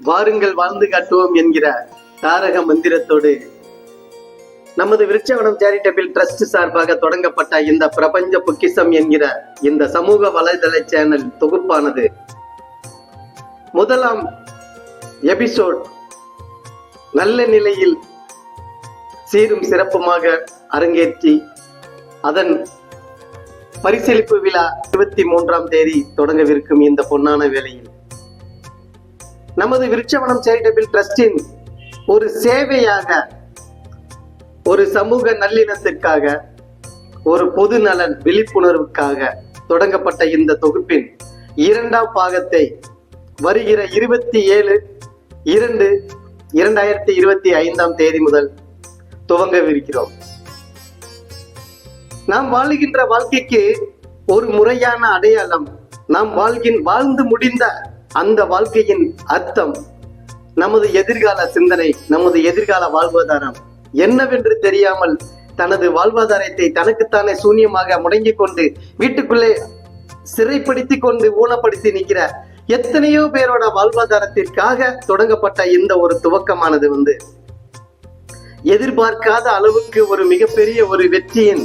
வாருங்கள் வாழ்ந்து காட்டுவோம் என்கிற தாரக மந்திரத்தோடு நமது விருட்சவனம் சேரிட்டபிள் ட்ரஸ்ட் சார்பாக தொடங்கப்பட்ட இந்த பிரபஞ்ச பொக்கிஷம் என்கிற இந்த சமூக வலைதள சேனல் தொகுப்பானது. முதலாம் எபிசோட் நல்ல நிலையில் சீரும் சிறப்புமாக அரங்கேற்றி அதன் பரிசீலிப்பு விழா இருபத்தி மூன்றாம் தேதி தொடங்கவிருக்கும் இந்த பொன்னான வேளையில். நமது விருட்சவனம் சேரிட்டபிள் ட்ரஸ்டின் ஒரு சேவையாக ஒரு சமூக நல்லிணத்திற்காக ஒரு பொது நலன் விழிப்புணர்வுக்காக தொடங்கப்பட்ட இந்த தொகுப்பின் இரண்டாம் பாகத்தை வருகிற இருபத்தி ஏழு இரண்டு இரண்டாயிரத்தி இருபத்தி ஐந்தாம் தேதி முதல் துவங்கவிருக்கிறோம். நாம் வாழுகின்ற வாழ்க்கைக்கு ஒரு முறையான அடையாளம். நாம் வாழ்கின் வாழ்ந்து முடிந்த அந்த வாழ்க்கையின் அர்த்தம். நமது எதிர்கால சிந்தனை நமது எதிர்கால வாழ்வாதாரம் என்னவென்று தெரியாமல் தனது வாழ்வாதாரத்தை தனக்குத்தானே சூன்யமாக முடங்கிக் கொண்டு வீட்டுக்குள்ளே சிறைப்படுத்தி கொண்டு ஊனப்படுத்தி நிற்கிற எத்தனையோ பேரோட வாழ்வாதாரத்திற்காக தொடங்கப்பட்ட இந்த ஒரு துவக்கமானது வந்து எதிர்பார்க்காத அளவுக்கு ஒரு மிகப்பெரிய ஒரு வெற்றியின்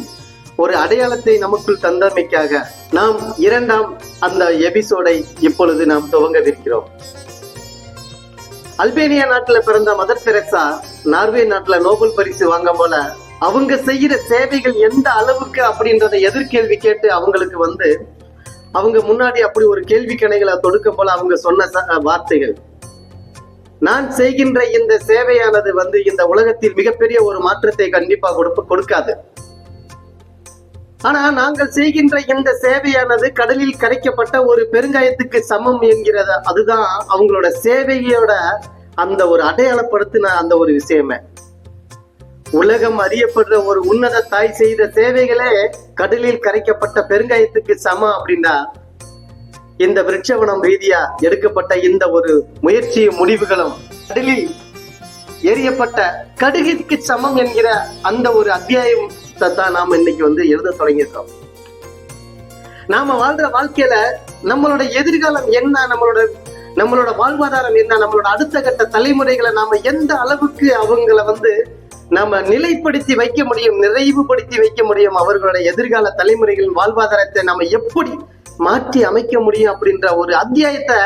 ஒரு அடையாளத்தை நமக்குள் தந்தமைக்காக நாம் இரண்டாம் அந்த எபிசோடை இப்பொழுது நாம் துவங்கவிருக்கிறோம். அல்பேனியா நாட்டுல பிறந்த மதர் தெரசா நார்வே நாட்டுல நோபல் பரிசு வாங்க போல அவங்க செய்யற சேவைகள் எந்த அளவுக்கு அப்படின்றத எதிர்கேள்வி கேட்டு அவங்களுக்கு வந்து அவங்க முன்னாடி அப்படி ஒரு கேள்வி கணைகளை தொடுக்கும் போல அவங்க சொன்ன வார்த்தைகள். நான் செய்கின்ற இந்த சேவையானது வந்து இந்த உலகத்தில் மிகப்பெரிய ஒரு மாற்றத்தை கண்டிப்பா கொடுப்ப கொடுக்காது. ஆனா நாங்கள் செய்கின்ற இந்த சேவையானது கடலில் கரைக்கப்பட்ட ஒரு பெருங்காயத்துக்கு சமம் என்கிறத. அதுதான் அவங்களோட சேவையோட அந்த ஒரு அடையாளப்படுத்தின அந்த ஒரு விஷயமே. உலகம் அறியப்படுற ஒரு உன்னத தாய் செய்த சேவைகளே கடலில் கரைக்கப்பட்ட பெருங்காயத்துக்கு சமம் அப்படின்னா இந்த விருட்சவனம் ரீதியா எடுக்கப்பட்ட இந்த ஒரு முயற்சியும் முடிவுகளும் கடலில் எரியப்பட்ட கடுகிற்கு சமம் என்கிற அந்த ஒரு அத்தியாயம் தான் நாம இன்னைக்கு வந்து எழுத தொடங்கியிருக்கோம். நாம வாழ்ற வாழ்க்கையில நம்மளோட எதிர்காலம் என்ன நம்மளோட நம்மளோட வாழ்வாதாரம் என்ன நம்மளோட அடுத்த கட்ட தலைமுறைகளை நாம எந்த அளவுக்கு அவங்கள வந்து நாம நிலைப்படுத்தி வைக்க முடியும் நிறைவுபடுத்தி வைக்க முடியும் அவர்களோட எதிர்கால தலைமுறைகளின் வாழ்வாதாரத்தை நாம எப்படி மாற்றி அமைக்க முடியும் அப்படின்ற ஒரு அத்தியாயத்தை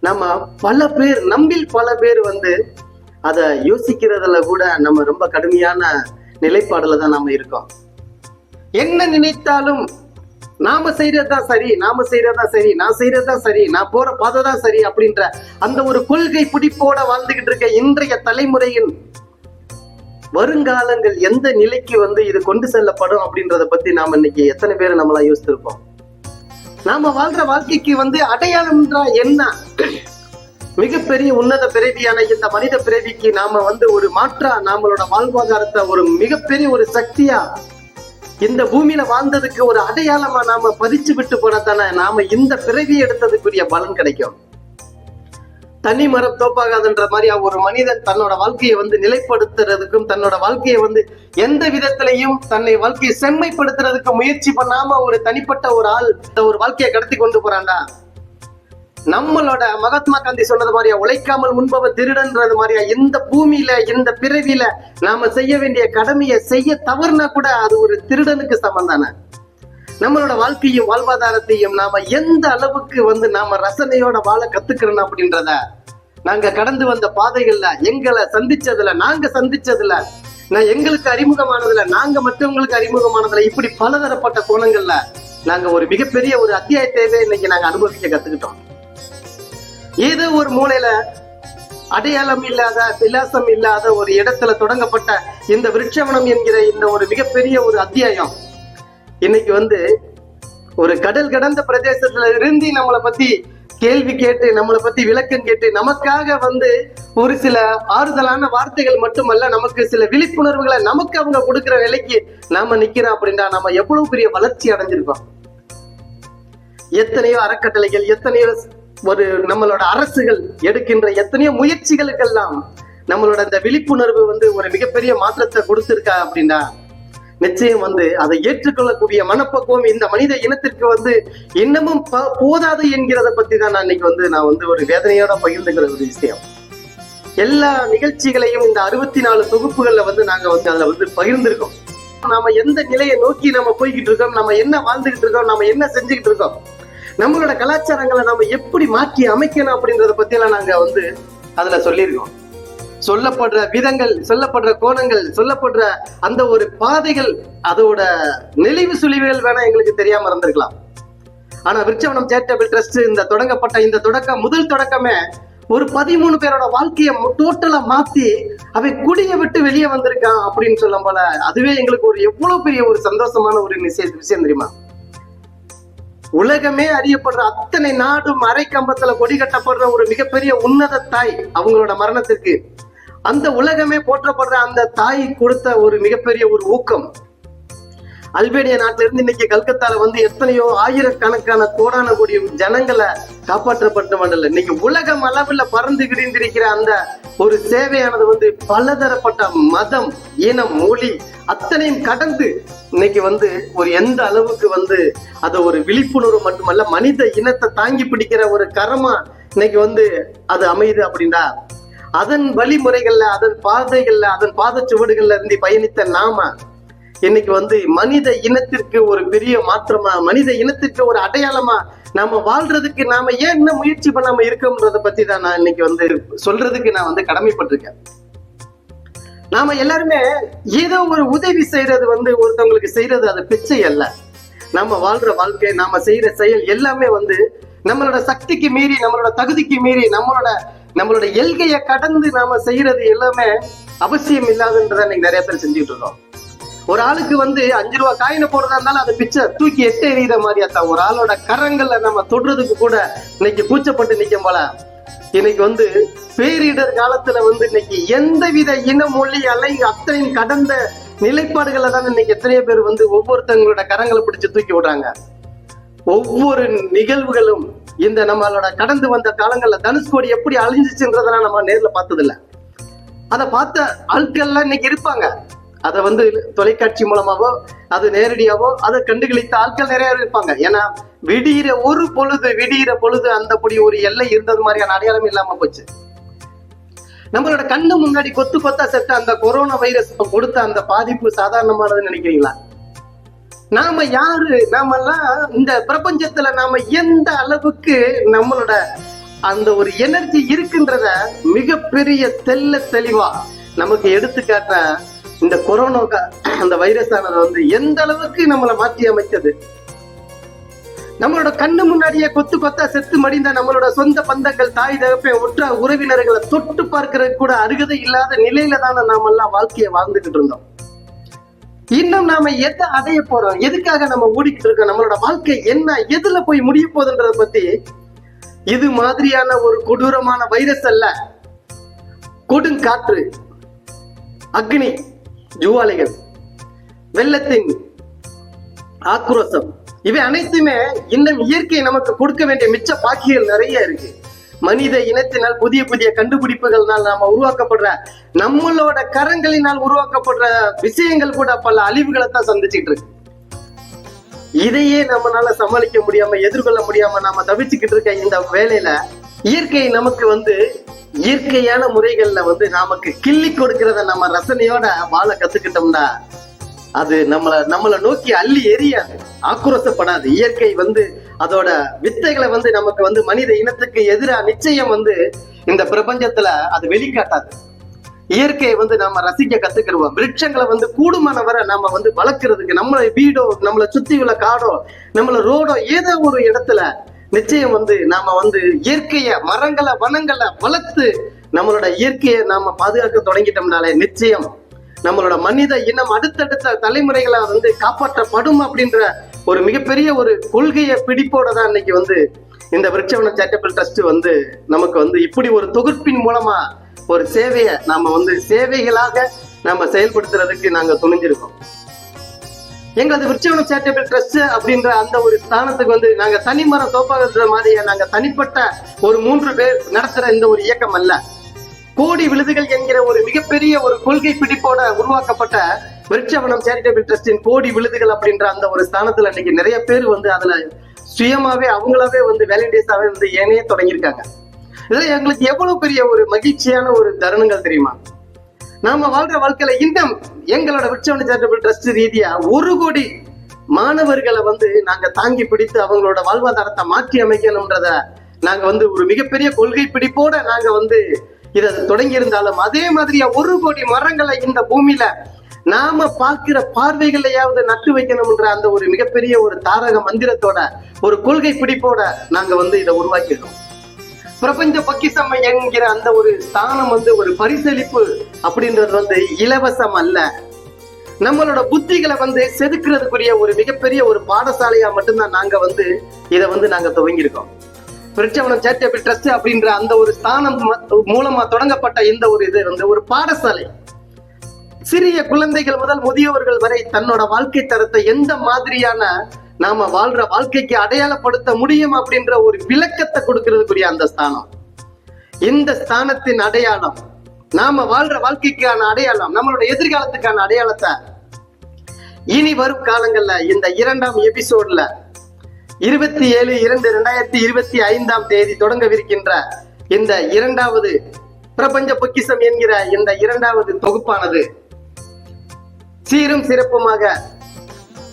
நம்ம பல பேர் நம்பில் பல பேர் வந்து அதை யோசிக்கிறதுல கூட நம்ம ரொம்ப கடுமையான நிலைப்பாடுல தான் நாம இருக்கோம். என்ன நினைத்தாலும் நாம செய்யறதுதான் சரி நாம செய்யறதுதான் சரி நான் செய்யறதுதான் சரி நான் போற பாதை தான் சரி அப்படின்ற அந்த ஒரு கொள்கை பிடிப்போட வாழ்ந்துகிட்டு இருக்க இன்றைய தலைமுறையின் வருங்காலங்கள் எந்த நிலைக்கு வந்து இது கொண்டு செல்லப்படும் அப்படின்றத பத்தி நாம இன்னைக்கு எத்தனை பேர் நம்மளா யோசித்திருப்போம்? நாம வாழ்ற வாழ்க்கைக்கு வந்து அடையாளம்ன்றா என்ன? மிகப்பெரிய உன்னத பிறவியான இந்த மனித பிறவிக்கு நாம வந்து ஒரு மாற்றா நம்மளோட வாழ்வாதாரத்தை ஒரு மிகப்பெரிய ஒரு சக்தியா இந்த பூமியில வாழ்ந்ததுக்கு ஒரு அடையாளமா நாம பதிச்சு விட்டு போனதானே நாம இந்த பிறவி எடுத்ததுக்குரிய பலன் கிடைக்கும். தனி மரம் தோப்பாகாதுன்ற மாதிரி ஒரு மனிதன் தன்னோட வாழ்க்கையை வந்து நிலைப்படுத்துறதுக்கும் தன்னோட வாழ்க்கையை வந்து எந்த விதத்திலையும் தன்னை வாழ்க்கையை செம்மைப்படுத்துறதுக்கு முயற்சி பண்ணாம ஒரு தனிப்பட்ட ஒரு ஆள் இந்த ஒரு வாழ்க்கையை கடத்தி கொண்டு போறான்டா. நம்மளோட மகாத்மா காந்தி சொன்னது மாதிரியா உழைக்காமல் உண்பவ திருடன்றது மாதிரியா இந்த பூமியில இந்த பிறவியில நாம செய்ய வேண்டிய கடமையை செய்ய தவறுனா கூட அது ஒரு திருடனுக்கு சமம் தானே நம்மளோட வாழ்க்கையும் வாழ்வாதாரத்தையும் நாம எந்த அளவுக்கு வந்து நாம ரசனையோட வாழ கத்துக்கிறோம் அப்படின்றத நாங்க கடந்து வந்த பாதைகள்ல எங்களை சந்திச்சதுல நாங்க சந்திச்சதுல நான் எங்களுக்கு அறிமுகமானதுல நாங்க மற்றவங்களுக்கு அறிமுகமானதுல இப்படி பலதரப்பட்ட கோணங்கள்ல நாங்க ஒரு மிகப்பெரிய ஒரு அத்தியாயத்தையே இன்னைக்கு நாங்க அனுபவிக்க கத்துக்கிட்டோம். ஏதோ ஒரு மூலையில அடையாளம் இல்லாத விலாசம் இல்லாத ஒரு இடத்துல தொடங்கப்பட்ட இந்த விருட்சவனம் என்கிற இந்த ஒரு மிகப்பெரிய ஒரு அத்தியாயம். இன்னைக்கு வந்து ஒரு கடல் கடந்த பிரதேசத்துல இருந்து நம்மளை பத்தி கேள்வி கேட்டு நம்மளை பத்தி விளக்கம் கேட்டு நமக்காக வந்து ஒரு சில ஆறுதலான வார்த்தைகள் மட்டுமல்ல நமக்கு சில விழிப்புணர்வுகளை நமக்கு அவங்க கொடுக்கிற நிலைக்கு நாம நிக்கிறோம் அப்படின்னா நம்ம எவ்வளவு பெரிய வளர்ச்சி அடைஞ்சிருக்கோம். எத்தனையோ அறக்கட்டளைகள் எத்தனையோ ஒரு நம்மளோட அரசுகள் எடுக்கின்ற எத்தனையோ முயற்சிகளுக்கெல்லாம் நம்மளோட இந்த விழிப்புணர்வு வந்து ஒரு மிகப்பெரிய மாற்றத்தை கொடுத்திருக்கா அப்படின்னா நிச்சயம் வந்து அதை ஏற்றுக்கொள்ளக்கூடிய மனப்பக்குவம் இந்த மனித இனத்திற்கு வந்து இன்னமும் போதாது என்கிறத பத்தி தான் நான் இன்னைக்கு வந்து நான் வந்து ஒரு வேதனையோட பகிர்ந்துக்கிற ஒரு விஷயம். எல்லா நிகழ்ச்சிகளையும் இந்த அறுபத்தி நாலு தொகுப்புகள்ல வந்து நாங்க வந்து அதுல வந்து பகிர்ந்திருக்கோம். நாம எந்த நிலையை நோக்கி நம்ம போய்கிட்டு இருக்கோம் நம்ம என்ன வாழ்ந்துகிட்டு இருக்கோம் நம்ம என்ன செஞ்சுக்கிட்டு இருக்கோம் நம்மளோட கலாச்சாரங்களை நம்ம எப்படி மாற்றி அமைக்கணும் அப்படின்றத பத்தி எல்லாம் நாங்க வந்து அதுல சொல்லியிருக்கோம். சொல்லப்படுற விதங்கள் சொல்லப்படுற கோணங்கள் சொல்லப்படுற அந்த ஒரு பாதைகள் அதோட நெளிவு சுழிவுகள் வேணா எங்களுக்கு தெரியாம இருந்திருக்கலாம். ஆனா விருச்சவனம் சேரிட்டபிள் ட்ரஸ்ட் இந்த தொடங்கப்பட்ட இந்த தொடக்கம் முதல் தொடக்கமே ஒரு பதிமூணு பேரோட வாழ்க்கையை டோட்டலா மாத்தி அவன் குடிய விட்டு வெளியே வந்திருக்கான் அப்படின்னு சொல்லும் போல அதுவே எங்களுக்கு ஒரு எவ்வளவு பெரிய ஒரு சந்தோஷமான ஒரு விஷயம் விஷயம் தெரியுமா? உலகமே அறியப்படுற அத்தனை நாடும் அரை கம்பத்துல கொடி கட்டப்படுற ஒரு மிகப்பெரிய உன்னத தாய் அவங்களோட மரணத்திற்கு. அந்த உலகமே போற்றப்படுற அந்த தாய் கொடுத்த ஒரு மிகப்பெரிய ஒரு ஊக்கம். அல்பேனியா நாட்டில இருந்து இன்னைக்கு கல்கத்தால வந்து எத்தனையோ ஆயிரக்கணக்கான கோடான கோடி ஜனங்களை காப்பாற்றப்பட்ட மண்டல இன்னைக்கு உலகம் அளவுல பறந்து கிடிந்திருக்கிற அந்த ஒரு சேவையானது வந்து பலதரப்பட்ட மதம் இனம் மொழி அத்தனையும் கடந்து இன்னைக்கு வந்து ஒரு எந்த அளவுக்கு வந்து அதை ஒரு விழிப்புணர்வு மட்டுமல்ல மனித இனத்தை தாங்கி பிடிக்கிற ஒரு கரமா இன்னைக்கு வந்து அது அமையுது அப்படின்னா அதன் வழிமுறைகள்ல அதன் பாதைகள்ல அதன் பாதச்சுவடுகள்ல இருந்து பயணித்த நாம இன்னைக்கு வந்து மனித இனத்திற்கு ஒரு பெரிய மாற்றமா மனித இனத்திற்கு ஒரு அடையாளமா நாம வாழ்றதுக்கு நாம ஏன் என்ன முயற்சி பண்ணாம இருக்கோம்ன்றத பத்தி தான் நான் இன்னைக்கு வந்து சொல்றதுக்கு நான் வந்து கடமைப்பட்டிருக்கேன். நாம எல்லாருமே ஏதோ ஒரு உதவி செய்யறது வந்து ஒருத்தவங்களுக்கு செய்யறது அது பிச்சை அல்ல. நம்ம வாழ்ற வாழ்க்கை நாம செய்யற செயல் எல்லாமே வந்து நம்மளோட சக்திக்கு மீறி நம்மளோட தகுதிக்கு மீறி நம்மளோட நம்மளோட எல்கையை கடந்து நாம செய்யறது எல்லாமே அவசியம் இல்லாதுன்றதை இன்னைக்கு நிறைய பேர் செஞ்சுட்டு இருக்கோம். ஒரு ஆளுக்கு வந்து அஞ்சு ரூபா காயினை போடுறதா இருந்தாலும் அந்த பிச்சை தூக்கி எட்டு எறிகிற மாதிரியா தான் ஒரு ஆளோட கரங்கள்ல நம்ம தொடுறதுக்கு கூட இன்னைக்கு கூச்சப்பட்டு நிற்கும் போல. இன்னைக்கு வந்து பேரிடர் காலத்துல வந்து இன்னைக்கு எந்த வித இன மொழி அலை அத்தனையும் கடந்த நிலைப்பாடுகளை தான் இன்னைக்கு எத்தனையோ பேர் வந்து ஒவ்வொருத்தவங்களோட கரங்களை பிடிச்சு தூக்கி விடுறாங்க. ஒவ்வொரு நிகழ்வுகளும் இந்த நம்மளோட கடந்து வந்த காலங்கள்ல தனுஷ்கோடி எப்படி அழிஞ்சிச்சுன்றதெல்லாம் நம்ம நேர்ல பார்த்ததில்ல. அதை பார்த்த ஆட்கள்லாம் இன்னைக்கு இருப்பாங்க. அதை வந்து தொலைக்காட்சி மூலமாவோ அது நேரடியாவோ அதை கண்டுகளித்த ஆட்கள் நிறைய இருப்பாங்க. ஏன்னா விடியிற ஒரு பொழுது விடியிற பொழுது அந்த புடி ஒரு எல்லை இருந்தது மாதிரியான அடையாளம் இல்லாம போச்சு. நம்மளோட கண்ணு முன்னாடி கொத்து கொத்தா செத்த அந்த கொரோனா வைரஸ் கொடுத்த அந்த பாதிப்பு சாதாரணமானதுன்னு நினைக்கிறீங்களா? நாம யாரு? நாமெல்லாம் இந்த பிரபஞ்சத்துல நாம எந்த அளவுக்கு நம்மளோட அந்த ஒரு எனர்ஜி இருக்குன்றத மிகப்பெரிய தெல்ல தெளிவா நமக்கு எடுத்துக்காட்ட இந்த கொரோனா அந்த வைரஸ் ஆனது வந்து எந்த அளவுக்கு நம்மளை மாற்றி அமைச்சது நம்மளோட கண்ணு முன்னாடியே கொத்து கொத்தா செத்து மடிந்த நம்மளோட சொந்த பந்தங்கள் தாய் தகப்பை ஒற்ற உறவினர்களை தொட்டு பார்க்கறதுக்கு கூட அருகதை இல்லாத நிலையில தானே நாமெல்லாம் வாழ்க்கையை வாழ்ந்துகிட்டு இருந்தோம். இன்னும் நாம எதை அடைய போறோம்? எதுக்காக நம்ம ஓடிக்கிட்டு இருக்கோம்? நம்மளோட வாழ்க்கை என்ன? எதுல போய் முடிய போகுதுன்றத பத்தி இது மாதிரியான ஒரு கொடூரமான வைரஸ் அல்ல. கொடுங்காற்று அக்னி. ஜுவாலைகள் வெள்ளத்தின் ஆக்ரோசம் இவை அனைத்துமே இன்னும் இயற்கை நமக்கு கொடுக்க வேண்டிய மிச்ச பாக்கிகள் நிறைய இருக்கு. மனித இனத்தினால் புதிய புதிய கண்டுபிடிப்புகள்னால் நாம உருவாக்கப்படுற நம்மளோட கரங்களினால் உருவாக்கப்படுற விஷயங்கள் கூட பல அழிவுகளை தான் சந்திச்சுட்டு இருக்கு. இதையே நம்மனால சமாளிக்க முடியாம எதிர்கொள்ள முடியாம நாம தவிச்சுக்கிட்டு இருக்க இந்த வேலையில இயற்கை நமக்கு வந்து இயற்கையான முறைகள்ல வந்து நமக்கு கிள்ளி கொடுக்கறத நம்ம ரசனையோட வாழ கத்துக்கிட்டோம்னா அது நம்மள நம்மள நோக்கி அள்ளி எரியாது ஆக்ரோசப்படாது இயற்கை வந்து அதோட வித்தைகளை வந்து நமக்கு வந்து மனித இனத்துக்கு எதிராக நிச்சயம் வந்து இந்த பிரபஞ்சத்துல அது வெளிக்காட்டாது. இயற்கையை வந்து நாம ரசிக்க கத்துக்கிடுவோம். விருட்சங்களை வந்து கூடுமான வரை வந்து வளர்க்கறதுக்கு நம்மளை வீடோ நம்மளை சுத்தி உள்ள காடோ நம்மள ரோடோ ஏதோ ஒரு இடத்துல நிச்சயம் வந்து நாம வந்து இயற்கைய மரங்களை வனங்களை வளர்த்து நம்மளோட இயற்கையை நாம பாதுகாக்க தொடங்கிட்டோம்னாலே நிச்சயம் நம்மளோட மனித இனம் அடுத்தடுத்த தலைமுறைகளை வந்து காப்பாற்றப்படும் அப்படின்ற ஒரு மிகப்பெரிய ஒரு கொள்கையை பிடிப்போட தான் இன்னைக்கு வந்து இந்த விருட்சவன சேரிட்டபிள் ட்ரஸ்ட் வந்து நமக்கு வந்து இப்படி ஒரு தொகுப்பின் மூலமா ஒரு சேவையை நாம வந்து சேவைகளாக நாம செயல்படுத்துறதுக்கு நாங்க துணிஞ்சிருக்கோம். எங்களது விருட்சவன சேரிட்டபிள் ட்ரஸ்ட் அப்படின்ற அந்த ஒரு ஸ்தானத்துக்கு வந்து நாங்க தனிமரம் தோப்பாகன்ற மாதிரி நாங்க தனிப்பட்ட ஒரு மூன்று பேர் நடத்துற இந்த ஒரு இயக்கம் அல்ல. கோடி விழுதுகள் என்கிற ஒரு மிகப்பெரிய ஒரு கொள்கை பிடிப்போட உருவாக்கப்பட்ட விருட்சவனம் சேரிட்டபிள் ட்ரஸ்டின் கோடி விழுதுகள் அப்படின்ற அந்த ஒரு ஸ்தானத்துல இன்னைக்கு நிறைய பேர் வந்து அதுல சுயமாவே அவங்களாவே வந்து வேலண்டியஸாவே வந்து ஏனே தொடங்கியிருக்காங்க. இதுல எங்களுக்கு எவ்வளவு பெரிய ஒரு மகிழ்ச்சியான ஒரு தருணங்கள் தெரியுமா? நாம வாழ்ற வாழ்க்கையில இன்னும் எங்களோட விருட்சவன சேரிட்டபிள் ட்ரஸ்ட் ரீதியா ஒரு கோடி மாணவர்களை வந்து நாங்க தாங்கி பிடித்து அவங்களோட வாழ்வாதாரத்தை மாற்றி அமைக்கணும்ன்றத நாங்க வந்து ஒரு மிகப்பெரிய கொள்கை பிடிப்போட நாங்க வந்து இதை தொடங்கி இருந்தாலும் அதே மாதிரியா ஒரு கோடி மரங்களை இந்த பூமியில நாம பார்க்கிற பார்வைகளையாவது நட்டு வைக்கணும்ன்ற அந்த ஒரு மிகப்பெரிய ஒரு தாரக மந்திரத்தோட ஒரு கொள்கை பிடிப்போட நாங்க வந்து இதை உருவாக்கியிருக்கோம். பிரபஞ்ச பொக்கிசம் என்கிற அந்த ஒரு ஸ்தானம் வந்து ஒரு பரிசளிப்பு அப்படின்றது வந்து இலவசம் அல்ல. நம்மளோட புத்திகளை வந்து செதுக்குறதுக்குரிய ஒரு மிகப்பெரிய ஒரு பாடசாலையா மட்டும்தான் நாங்க வந்து இதை வந்து நாங்க துவங்கியிருக்கோம். பிரிச்சவனம் சேரிட்டபிள் ட்ரஸ்ட் அப்படின்ற அந்த ஒரு ஸ்தானம் மூலமா தொடங்கப்பட்ட இந்த ஒரு இது வந்து ஒரு பாடசாலை. சிறிய குழந்தைகள் முதல் முதியவர்கள் வரை தன்னோட வாழ்க்கை தரத்தை எந்த மாதிரியான நாம வாழ்ற வாழ்க்கைக்கு அடையாளப்படுத்த முடியும் அப்படின்ற ஒரு விளக்கத்தை கொடுக்கறதுக்குரிய அந்த ஸ்தானம். இந்த ஸ்தானத்தின் அடையாளம் நாம வாழ்ற வாழ்க்கைக்கான அடையாளம் நம்மளோட எதிர்காலத்துக்கான அடையாளத்தை இனி வரும் காலங்கள்ல இந்த இரண்டாம் எபிசோட்ல இருபத்தி ஏழு இரண்டு ரெண்டாயிரத்தி இருபத்தி ஐந்தாம் தேதி தொடங்கவிருக்கின்ற இந்த இரண்டாவது பிரபஞ்ச பொக்கிசம் என்கிற இந்த இரண்டாவது தொகுப்பானது சீரும் சிறப்புமாக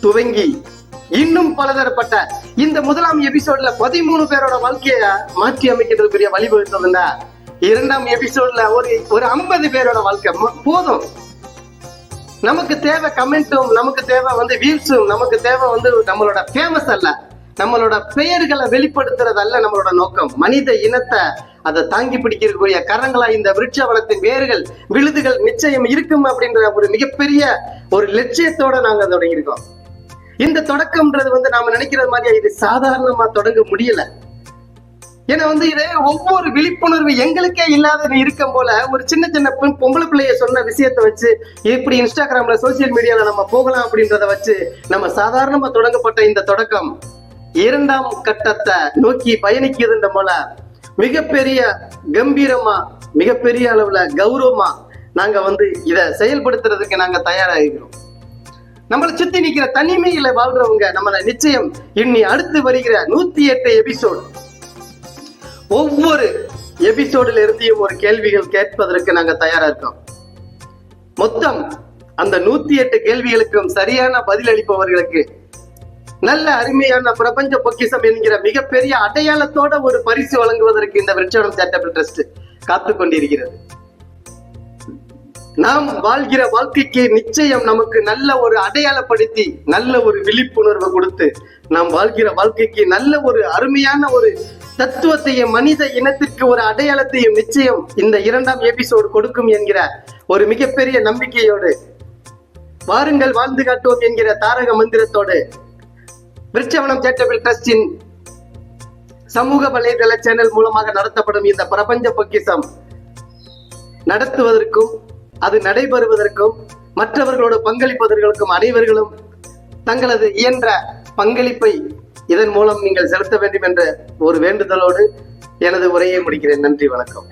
துவங்கி இன்னும் பலதரப்பட்ட இந்த முதலாம் எபிசோட்ல பதிமூணு பேரோட வாழ்க்கைய மாற்றி அமைக்கிறதுக்குரிய வழிவகுத்ததுன்னா இரண்டாம் எபிசோட்ல ஒரு ஒரு ஐம்பது பேரோட வாழ்க்கை. போதும். நமக்கு தேவை கமெண்ட்டும் நமக்கு தேவை வந்து வியூஸும் நமக்கு தேவை வந்து நம்மளோட ஃபேமஸ் அல்ல. நம்மளோட பெயர்களை வெளிப்படுத்துறது அல்ல நம்மளோட நோக்கம். மனித இனத்தை அதை தாங்கி பிடிக்கிறதுக்குரிய கரங்களா இந்த விருட்சவனத்தின் வேர்கள் விழுதுகள் நிச்சயம் இருக்கும் அப்படின்ற ஒரு மிகப்பெரிய ஒரு லட்சியத்தோட நாங்க தொடங்கியிருக்கோம். இந்த தொடக்கம்ன்றது வந்து நாம நினைக்கிறது மாதிரி இது சாதாரணமா தொடங்க முடியல. ஏன்னா வந்து இது ஒவ்வொரு விழிப்புணர்வு எங்களுக்கே இல்லாத இருக்கும் போல ஒரு சின்ன சின்ன பொம்பளை பிள்ளைய சொன்ன விஷயத்தை வச்சு எப்படி இன்ஸ்டாகிராம்ல சோசியல் மீடியால நம்ம போகலாம் அப்படின்றத வச்சு நம்ம சாதாரணமா தொடங்கப்பட்ட இந்த தொடக்கம் இரண்டாம் கட்டத்தை நோக்கி பயணிக்குதுன்ற போல மிகப்பெரிய கம்பீரமா மிகப்பெரிய அளவுல கௌரவமா நாங்க வந்து இத செயல்படுத்துறதுக்கு நாங்க தயாராகிறோம் நம்மளை சுத்தி நிக்கிற தனிமையில வாழ்றவங்க நம்மளை நிச்சயம் இன்னி அடுத்து வருகிற நூத்தி எட்டு எபிசோட் ஒவ்வொரு எபிசோடுல இருந்தையும் ஒரு கேள்விகள் கேட்பதற்கு நாங்க தயாரா இருக்கோம். மொத்தம் அந்த நூத்தி எட்டு கேள்விகளுக்கும் சரியான பதில் அளிப்பவர்களுக்கு நல்ல அருமையான பிரபஞ்ச பொக்கிசம் என்கிற மிகப்பெரிய அடையாளத்தோட ஒரு பரிசு வழங்குவதற்கு இந்த விருட்சம் சேட்டபிள் ட்ரஸ்ட் காத்து கொண்டிருக்கிறது நாம் வாழ்கிற வாழ்க்கைக்கு நிச்சயம் நமக்கு நல்ல ஒரு அடையாளப்படுத்தி நல்ல ஒரு விழிப்புணர்வை கொடுத்து நாம் வாழ்கிற வாழ்க்கைக்கு நல்ல ஒரு அருமையான ஒரு தத்துவத்தையும் மனித இனத்திற்கு ஒரு அடையாளத்தையும் நிச்சயம் இந்த இரண்டாம் எபிசோடு கொடுக்கும் என்கிற ஒரு மிகப்பெரிய நம்பிக்கையோடு வாருங்கள் வாழ்ந்து காட்டுவோம் என்கிற தாரக மந்திரத்தோடு விருட்சவனம் சேட்டபிள் ட்ரஸ்டின் சமூக வலைதள சேனல் மூலமாக நடத்தப்படும் இந்த பிரபஞ்ச பொக்கிசம் நடத்துவதற்கும் அது நடைபெறுவதற்கும் மற்றவர்களோடு பங்களிப்பதற்கும் அனைவர்களும் தங்களது இயன்ற பங்களிப்பை இதன் மூலம் நீங்கள் செலுத்த வேண்டும் என்ற ஒரு வேண்டுதலோடு எனது உரையை முடிக்கிறேன். நன்றி வணக்கம்.